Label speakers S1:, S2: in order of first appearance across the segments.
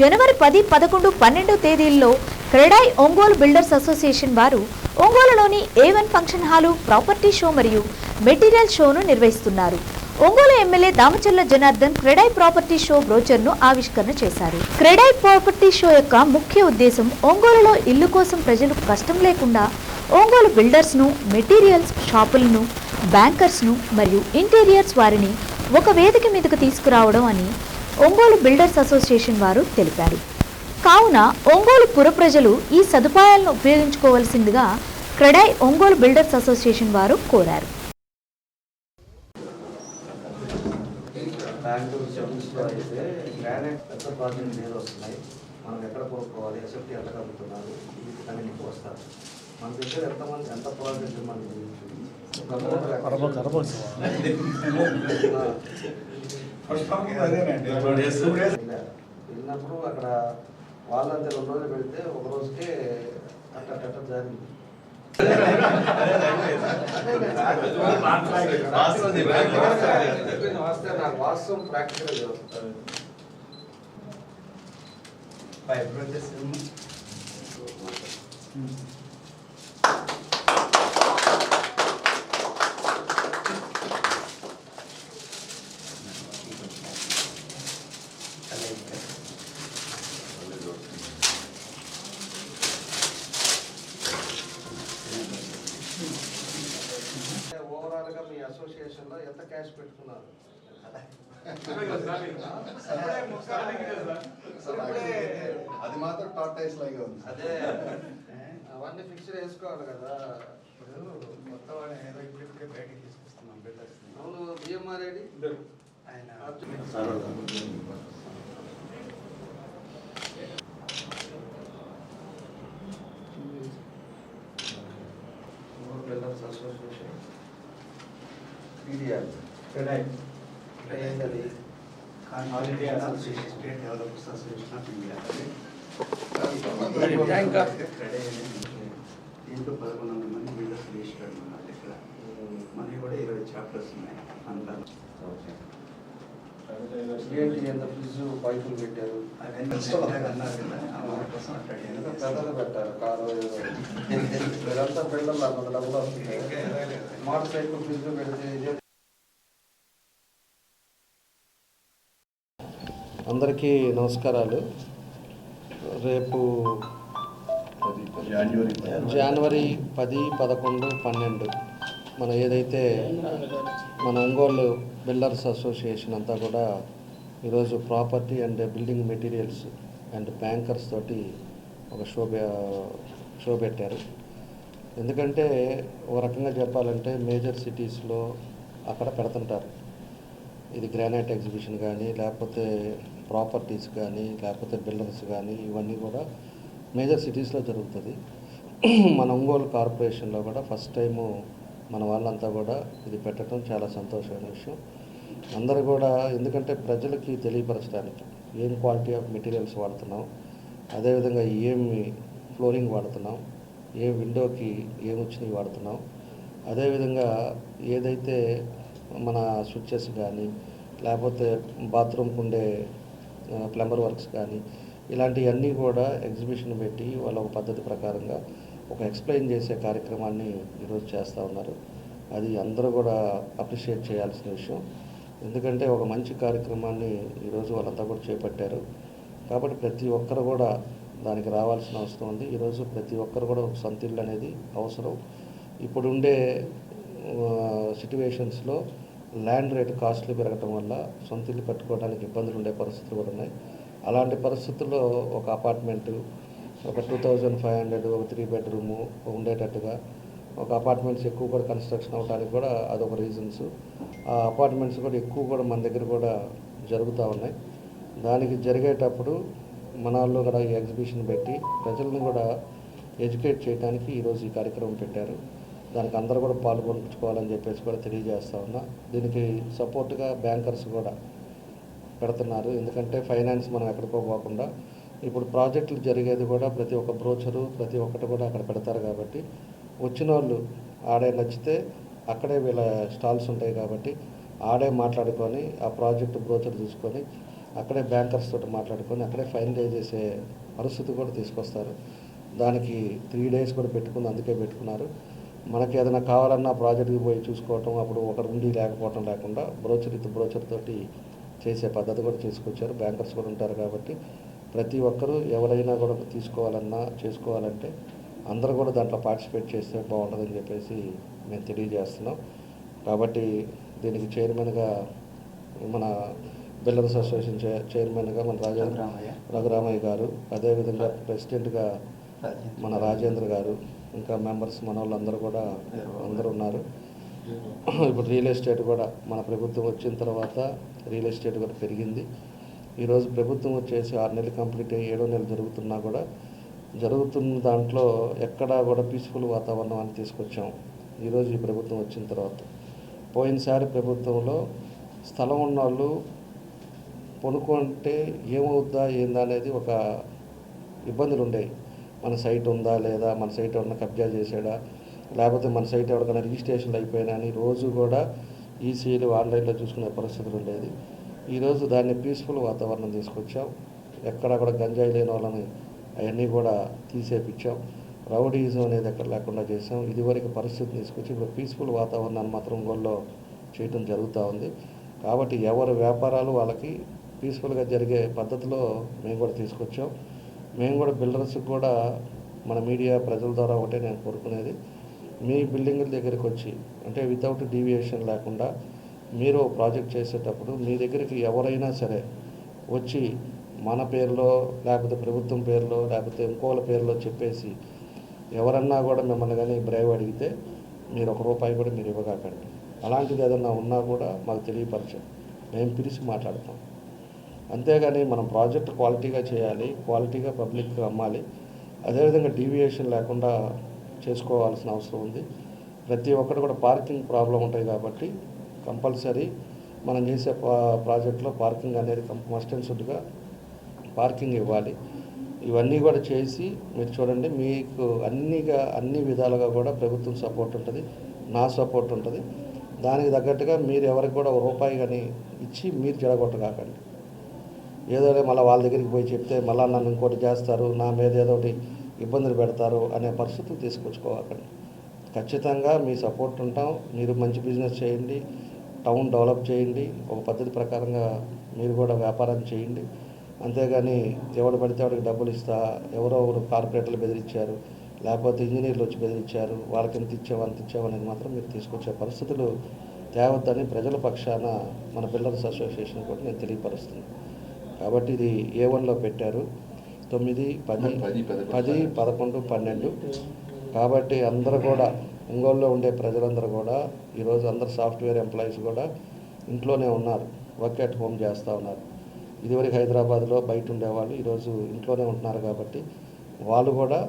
S1: జనవరి పది పదకొండు పన్నెండు తేదీల్లో క్రెడాయ్ ఒంగోలు బిల్డర్స్ అసోసియేషన్ వారు ఒంగోలులోని A one function hall property show మరియు మెటీరియల్ షోను నిర్వహిస్తున్నారు. Ongole M L A Damacharla Janardhan Credai property show బ్రోచర్ను ఆవిష్కరణ చేశారు. క్రెడాయ్ ప్రాపర్టీ షో యొక్క ముఖ్య ఉద్దేశం ఒంగోలులో ఇల్లు కోసం ప్రజలు కష్టం లేకుండా ఒంగోలు బిల్డర్స్ను మెటీరియల్స్ షాపులను బ్యాంకర్స్ను మరియు ఇంటీరియర్స్ వారిని ఒక వేదిక మీదకు తీసుకురావడం అని ఒంగోలు బిల్డర్స్ అసోసియేషన్ వారు తెలిపారు. కావున ఒంగోలు పుర ప్రజలు ఈ సదుపాయాలను ఉపయోగించుకోవాల్సిందిగా క్రెడాయ్ ఒంగోలు బిల్డర్స్ అసోసియేషన్ వారు కోరారు.
S2: బెంగళూరు సెవెన్స్లో అయితే. గ్రానైట్ పెద్ద ప్రాజెక్ట్ మీద వస్తున్నాయి. మనం ఎక్కడ కొనుక్కోవాలి ఎస్ఎఫ్టీ ఎంత కలుగుతున్నారు? మీకు వస్తారు. మన దగ్గర ఎంతమంది ఎంత ప్రాజెక్ట్ మనకి వెళ్ళినప్పుడు అక్కడ వాళ్ళంతా రెండు రోజులు పెడితే ఒక రోజుకే అట్ట అట్ట జరిగింది వాస్తవం నాకు వాస్తవం ప్రాక్టికల్ జరుగుతుంది గా మీ అసోసియేషన్లో ఎంత క్యాష్ పెట్టుకున్నారు?
S3: అది మాత్రం టాప్ టైస్ లాగే ఉంది.
S2: అదే. అవన్నీ ఫిక్స్ వేసుకోవాలి కదా.
S3: మొత్తం వాడు ఏదో ఇప్పుడిప్పుడే బయటికి తీసుకొస్తున్నాం బిల్డర్స్
S2: అవును బిఎంఆర్ ఐడి.
S3: ఆయన
S2: పీడిఆర్ ఏంటది
S3: all India association state developers association of India దీంట్లో పదకొండు వందల మంది బిల్డర్స్ రిజిస్టర్డ్ ఉన్నారు ఇక్కడ మనకి కూడా ఇరవై చాప్టర్స్ ఉన్నాయి అంతా
S2: ఏంటి ఎంత ఫ్రిడ్జ్ పైపులు పెట్టారు
S3: అవన్నీ పెట్టాక అన్నారు కదా ఆ మాట కోసం
S2: ఎంత
S3: అట్లాంటి
S2: పెద్దలు పెట్టారు కారు ఏదో ఇదంతా బిల్డర్లు అంత డబ్బులు వస్తుంది మోటార్ సైకిల్ ఫ్రిడ్జ్ పెడితే ఇదే అందరికీ నమస్కారాలు. రేపు జనవరి పది. పదకొండు పన్నెండు. మన ఏదైతే మన ఒంగోలు బిల్డర్స్ అసోసియేషన్ అంతా కూడా ఈరోజు property and building materials and bankers తోటి ఒక షో షో పెట్టారు. ఎందుకంటే ఒక రకంగా చెప్పాలంటే మేజర్ సిటీస్లో అక్కడ పెడుతుంటారు. ఇది గ్రానైట్ ఎగ్జిబిషన్ కానీ లేకపోతే ప్రాపర్టీస్ కానీ లేకపోతే బిల్డర్స్ కానీ ఇవన్నీ కూడా మేజర్ సిటీస్లో జరుగుతుంది. మన ఒంగోలు కార్పొరేషన్లో కూడా ఫస్ట్ టైము మన వాళ్ళంతా కూడా ఇది పెట్టడం చాలా సంతోషమైన విషయం. అందరూ కూడా ఎందుకంటే ప్రజలకి తెలియపరచడానికి ఏం క్వాలిటీ ఆఫ్ మెటీరియల్స్ వాడుతున్నాం అదేవిధంగా ఏమి ఫ్లోరింగ్ వాడుతున్నాం ఏ విండోకి ఏమొచ్చినవి వాడుతున్నాం అదేవిధంగా ఏదైతే మన స్విచ్చెస్ కానీ లేకపోతే బాత్రూమ్కి ఉండే ప్లంబర్ వర్క్స్ కానీ ఇలాంటివన్నీ కూడా ఎగ్జిబిషన్ పెట్టి వాళ్ళ ఒక పద్ధతి ప్రకారంగా ఒక ఎక్స్ప్లెయిన్ చేసే కార్యక్రమాన్ని ఈరోజు చేస్తూ ఉన్నారు. అది అందరూ కూడా అప్రిషియేట్ చేయాల్సిన విషయం. ఎందుకంటే ఒక మంచి కార్యక్రమాన్ని ఈరోజు వాళ్ళంతా కూడా చేపట్టారు. కాబట్టి ప్రతి ఒక్కరు కూడా దానికి రావాల్సిన అవసరం ఉంది. ఈరోజు ప్రతి ఒక్కరు కూడా ఒక సొంత ఇల్లు అనేది అవసరం. ఇప్పుడుండే సిట్యువేషన్స్లో ల్యాండ్ రేట్ కాస్ట్లు పెరగటం వల్ల సొంత ఇల్లు కట్టుకోవడానికి ఇబ్బందులు ఉండే పరిస్థితులు కూడా ఉన్నాయి. అలాంటి పరిస్థితుల్లో ఒక అపార్ట్మెంటు ఒక టూ థౌజండ్ ఫైవ్ హండ్రెడ్ ఒక త్రీ బెడ్రూము ఉండేటట్టుగా ఒక అపార్ట్మెంట్స్ ఎక్కువ కూడా కన్స్ట్రక్షన్ అవడానికి కూడా అదొక రీజన్స్. ఆ అపార్ట్మెంట్స్ కూడా ఎక్కువ కూడా మన దగ్గర కూడా జరుగుతూ ఉన్నాయి. దానికి జరిగేటప్పుడు మన వాళ్ళు కూడా ఈ ఎగ్జిబిషన్ పెట్టి ప్రజలను కూడా ఎడ్యుకేట్ చేయడానికి ఈరోజు ఈ కార్యక్రమం పెట్టారు. దానికి అందరూ కూడా పాల్గొనుకోవాలని చెప్పేసి కూడా తెలియజేస్తా ఉన్నా. దీనికి సపోర్ట్గా బ్యాంకర్స్ కూడా పెడుతున్నారు. ఎందుకంటే ఫైనాన్స్ మనం ఎక్కడికో పోకుండా ఇప్పుడు ప్రాజెక్టులు జరిగేది కూడా ప్రతి ఒక్క బ్రోచరు ప్రతి ఒక్కటి కూడా అక్కడ పెడతారు కాబట్టి వచ్చిన వాళ్ళు ఆడే నచ్చితే అక్కడే వీళ్ళ స్టాల్స్ ఉంటాయి కాబట్టి ఆడే మాట్లాడుకొని ఆ ప్రాజెక్ట్ బ్రోచర్ తీసుకొని అక్కడే బ్యాంకర్స్ తోటి మాట్లాడుకొని అక్కడే ఫైనలైజ్ చేసే పరిస్థితి కూడా తీసుకొస్తారు. దానికి త్రీ డేస్ కూడా పెట్టుకుని అందుకే పెట్టుకున్నారు. మనకి ఏదైనా కావాలన్నా ప్రాజెక్ట్కి పోయి చూసుకోవటం అప్పుడు ఒకరు ఉండి లేకపోవటం లేకుండా బ్రోచర్ ఇత్ బ్రోచర్ తోటి చేసే పద్ధతి కూడా తీసుకొచ్చారు. బ్యాంకర్స్ కూడా ఉంటారు కాబట్టి ప్రతి ఒక్కరూ ఎవరైనా కూడా తీసుకోవాలన్నా చేసుకోవాలంటే అందరూ కూడా దాంట్లో పార్టిసిపేట్ చేస్తే బాగుంటుందని చెప్పేసి మేము తెలియజేస్తున్నాం. కాబట్టి దీనికి చైర్మన్గా మన బిల్డర్స్ అసోసియేషన్ చైర్మన్గా మన రాజేంద్ర.
S3: రఘురామయ్య.
S2: గారు అదేవిధంగా ప్రెసిడెంట్గా మన రాజేంద్ర గారు ఇంకా మెంబర్స్ మన వాళ్ళందరూ కూడా అందరూ ఉన్నారు. ఇప్పుడు రియల్ ఎస్టేట్ కూడా మన ప్రభుత్వం వచ్చిన తర్వాత రియల్ ఎస్టేట్ కూడా పెరిగింది. ఈరోజు ప్రభుత్వం వచ్చేసి ఆరు నెలలు కంప్లీట్ అయ్యి ఏడో నెలలు జరుగుతున్నా కూడా జరుగుతున్న దాంట్లో ఎక్కడా కూడా పీస్ఫుల్ వాతావరణం అని తీసుకొచ్చాం ఈరోజు ఈ ప్రభుత్వం వచ్చిన తర్వాత పోయినసారి ప్రభుత్వంలో స్థలం ఉన్నవాళ్ళు పనుకుంటే ఏమవుద్దా ఏందా అనేది ఒక ఇబ్బందులు ఉండేవి. మన సైట్ ఉందా లేదా మన సైట్ ఎవరైనా కబ్జా చేశాడా లేకపోతే మన సైట్ ఎవరికైనా రిజిస్ట్రేషన్ అయిపోయినా అని రోజు కూడా ఈసీలు ఆన్లైన్లో చూసుకునే పరిస్థితులు ఉండేది. ఈరోజు దాన్ని పీస్ఫుల్ వాతావరణం తీసుకొచ్చాం. ఎక్కడ కూడా గంజాయి లేని వాళ్ళని అవన్నీ కూడా తీసేపించాం రౌడీజం అనేది ఎక్కడ లేకుండా చేసాం ఇదివరకు పరిస్థితి తీసుకొచ్చి ఇప్పుడు పీస్ఫుల్ వాతావరణాన్ని మాత్రం గోల్లో చేయడం జరుగుతూ ఉంది. కాబట్టి ఎవరి వ్యాపారాలు వాళ్ళకి పీస్ఫుల్గా జరిగే పద్ధతిలో మేము కూడా తీసుకొచ్చాం. మేము కూడా బిల్డర్స్కి కూడా మన మీడియా ప్రజల ద్వారా ఒకటే నేను కోరుకునేది. మీ బిల్డింగుల దగ్గరికి వచ్చి అంటే వితౌట్ డీవియేషన్ లేకుండా మీరు ప్రాజెక్ట్ చేసేటప్పుడు మీ దగ్గరికి ఎవరైనా సరే వచ్చి మన పేరులో లేకపోతే ప్రభుత్వం పేరులో లేకపోతే ఇంకోళ్ళ పేరులో చెప్పేసి ఎవరన్నా కూడా మిమ్మల్ని కానీ బ్రైవ్ అడిగితే మీరు ఒక రూపాయి కూడా మీరు ఇవ్వగాకండి. అలాంటిది ఏదన్నా ఉన్నా కూడా మాకు తెలియపరచండి. మేము పిలిచి మాట్లాడతాం. అంతేగాని మనం ప్రాజెక్ట్ క్వాలిటీగా చేయాలి క్వాలిటీగా పబ్లిక్గా అమ్మాలి. అదేవిధంగా డీవియేషన్ లేకుండా చేసుకోవాల్సిన అవసరం ఉంది. ప్రతి ఒక్కరు కూడా పార్కింగ్ ప్రాబ్లం ఉంటాయి కాబట్టి కంపల్సరీ మనం చేసే పా- ప్రాజెక్ట్లో పార్కింగ్ అనేది మస్ట్ అండ్ షుడ్గా పార్కింగ్ ఇవ్వాలి. ఇవన్నీ కూడా చేసి మీరు చూడండి మీకు అన్నిగా అన్ని విధాలుగా కూడా ప్రభుత్వం సపోర్ట్ ఉంటుంది నా సపోర్ట్ ఉంటుంది. దానికి తగ్గట్టుగా మీరు ఎవరికి కూడా రూపాయి కానీ ఇచ్చి మీరు జడగొట్టగాకండి ఏదో మళ్ళీ వాళ్ళ దగ్గరికి పోయి చెప్తే మళ్ళీ నన్ను ఇంకోటి చేస్తారు నా మీద ఏదో ఒకటి ఇబ్బందులు పెడతారు అనే పరిస్థితులు తీసుకొచ్చుకోవాకండి ఖచ్చితంగా మీ సపోర్ట్ ఉంటాం మీరు మంచి బిజినెస్ చేయండి టౌన్ డెవలప్ చేయండి ఒక పద్ధతి ప్రకారంగా మీరు కూడా వ్యాపారం చేయండి. అంతేగాని ఎవడు పడితే వాడికి డబ్బులు ఇస్తా ఎవరో ఒకరు కార్పొరేటర్లు బెదిరించారు లేకపోతే ఇంజనీర్లు వచ్చి బెదిరించారు వాళ్ళకి ఎంత ఇచ్చావు అంత ఇచ్చావు మాత్రం మీరు తీసుకొచ్చే పరిస్థితులు తేవద్దని ప్రజల పక్షాన మన బిల్డర్స్ అసోసియేషన్ కూడా నేను తెలియపరుస్తున్నాను. కాబట్టి ఇది ఏ వన్లో పెట్టారు. తొమ్మిది పది
S4: పది, పదకొండు.
S2: పది పదకొండు పన్నెండు. కాబట్టి అందరూ కూడా ఒంగోలులో ఉండే ప్రజలందరూ కూడా ఈరోజు అందరు సాఫ్ట్వేర్ ఎంప్లాయీస్ కూడా ఇంట్లోనే ఉన్నారు. వర్క్ అట్ హోమ్ చేస్తూ ఉన్నారు. ఇదివరకు హైదరాబాద్లో బయట ఉండేవాళ్ళు ఈరోజు ఇంట్లోనే ఉంటున్నారు కాబట్టి వాళ్ళు కూడా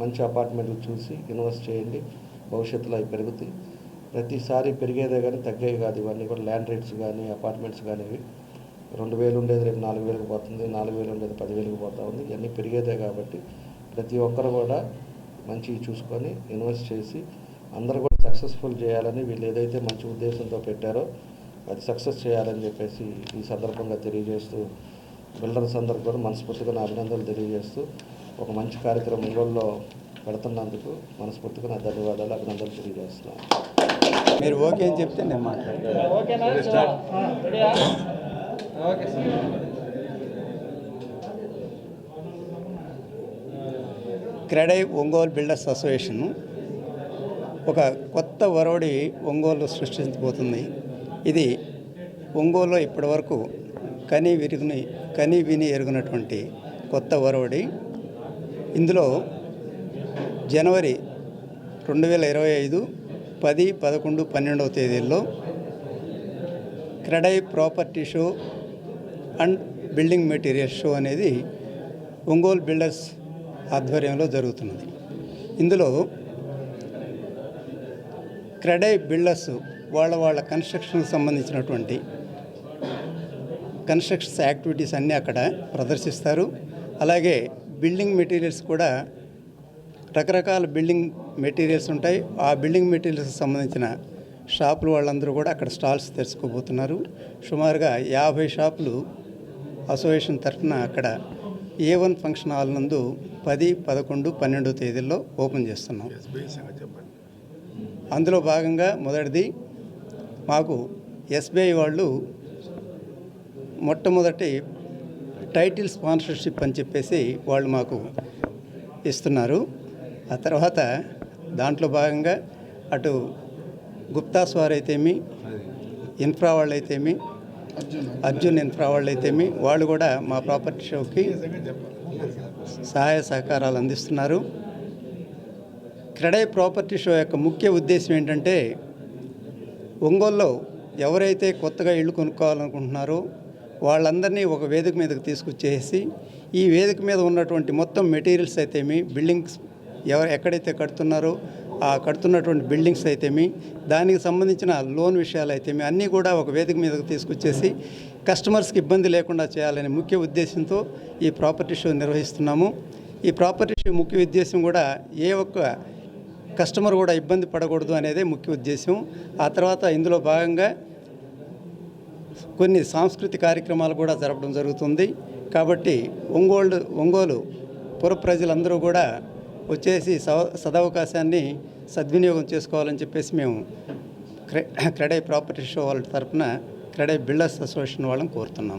S2: మంచి అపార్ట్మెంట్లు చూసి ఇన్వెస్ట్ చేయండి. భవిష్యత్తులో అవి పెరుగుతాయి. ప్రతిసారి పెరిగేదే కానీ తగ్గేవి కాదు. ఇవన్నీ కూడా ల్యాండ్ రేట్స్ కానీ అపార్ట్మెంట్స్ కానీ రెండు వేలు ఉండేది రేపు నాలుగు వేలకు పోతుంది నాలుగు వేలు ఉండేది పదివేలకు పోతా ఉంది. ఇవన్నీ పెరిగేదే కాబట్టి ప్రతి ఒక్కరు కూడా మంచిగా చూసుకొని ఇన్వెస్ట్ చేసి అందరూ కూడా సక్సెస్ఫుల్ చేయాలని వీళ్ళు ఏదైతే మంచి ఉద్దేశంతో పెట్టారో అది సక్సెస్ చేయాలని చెప్పేసి ఈ సందర్భంగా తెలియజేస్తూ బిల్డర్స్ అందరికి కూడా మనస్ఫూర్తిగా నా అభినందనలు తెలియజేస్తూ ఒక మంచి కార్యక్రమం ఒంగోలులో పెడుతున్నందుకు మనస్ఫూర్తిగా నా ధన్యవాదాలు అభినందనలు తెలియజేస్తున్నాను.
S3: మీరు ఓకే అని చెప్తే నేను మాట్లాడతాను. క్రెడై ఒంగోలు బిల్డర్స్ అసోసియేషన్ ఒక కొత్త వరవడి ఒంగోలు సృష్టించబోతుంది. ఇది ఒంగోలులో ఇప్పటివరకు కని విరుగుని కని విని ఎరుగునటువంటి కొత్త వరవడి. ఇందులో జనవరి రెండు వేల ఇరవై ఐదు పది పదకొండు పన్నెండవ తేదీల్లో Credai property show and building material show అనేది ఒంగోలు బిల్డర్స్ ఆధ్వర్యంలో జరుగుతున్నది. ఇందులో క్రెడై బిల్డర్స్ వాళ్ళ వాళ్ళ కన్స్ట్రక్షన్కి సంబంధించినటువంటి కన్స్ట్రక్షన్స్ యాక్టివిటీస్ అన్నీ అక్కడ ప్రదర్శిస్తారు. అలాగే బిల్డింగ్ మెటీరియల్స్ కూడా రకరకాల బిల్డింగ్ మెటీరియల్స్ ఉంటాయి. ఆ బిల్డింగ్ మెటీరియల్స్కి సంబంధించిన షాపులు వాళ్ళందరూ కూడా అక్కడ స్టాల్స్ తెరుచుకోబోతున్నారు. సుమారుగా యాభై షాపులు అసోసియేషన్ తరఫున అక్కడ ఏ వన్ ఫంక్షన్ హాల్ నందు పది పదకొండు పన్నెండు తేదీల్లో ఓపెన్ చేస్తున్నాం. అందులో భాగంగా మొదటిది మాకు ఎస్బీఐ వాళ్ళు మొట్టమొదటి టైటిల్ స్పాన్సర్షిప్ అని చెప్పేసి వాళ్ళు మాకు ఇస్తున్నారు. ఆ తర్వాత దాంట్లో భాగంగా అటు గుప్తాస్ వారు అయితేమి ఇన్ఫ్రా వాళ్ళు అయితేమి అర్జున్ ఇన్ఫ్రా వాళ్ళు అయితేమి వాళ్ళు కూడా మా ప్రాపర్టీ షోకి సహాయ సహకారాలు అందిస్తున్నారు. క్రెడై ప్రాపర్టీ షో యొక్క ముఖ్య ఉద్దేశం ఏంటంటే ఒంగోలులో ఎవరైతే కొత్తగా ఇళ్ళు కొనుక్కోవాలనుకుంటున్నారో వాళ్ళందరినీ ఒక వేదిక మీదకి తీసుకొచ్చేసి ఈ వేదిక మీద ఉన్నటువంటి మొత్తం మెటీరియల్స్ అయితేమి బిల్డింగ్స్ ఎవరు ఎక్కడైతే కడుతున్నారో కడుతున్నటువంటి బిల్డింగ్స్ అయితేమి దానికి సంబంధించిన లోన్ విషయాలు అయితేమి అన్నీ కూడా ఒక వేదిక మీదకు తీసుకొచ్చేసి కస్టమర్స్కి ఇబ్బంది లేకుండా చేయాలనే ముఖ్య ఉద్దేశంతో ఈ ప్రాపర్టీ షో నిర్వహిస్తున్నాము. ఈ ప్రాపర్టీ షో ముఖ్య ఉద్దేశం కూడా ఏ ఒక్క కస్టమర్ కూడా ఇబ్బంది పడకూడదు అనేదే ముఖ్య ఉద్దేశం. ఆ తర్వాత ఇందులో భాగంగా కొన్ని సాంస్కృతిక కార్యక్రమాలు కూడా జరపడం జరుగుతుంది. కాబట్టి ఒంగోలు ఒంగోలు పుర ప్రజలందరూ కూడా వచ్చేసి సదవకాశాన్ని సద్వినియోగం చేసుకోవాలని చెప్పేసి మేము క్రె క్రెడై ప్రాపర్టీ షో వాళ్ళ తరఫున క్రెడై బిల్డర్స్ అసోసియేషన్ వాళ్ళని కోరుతున్నాము.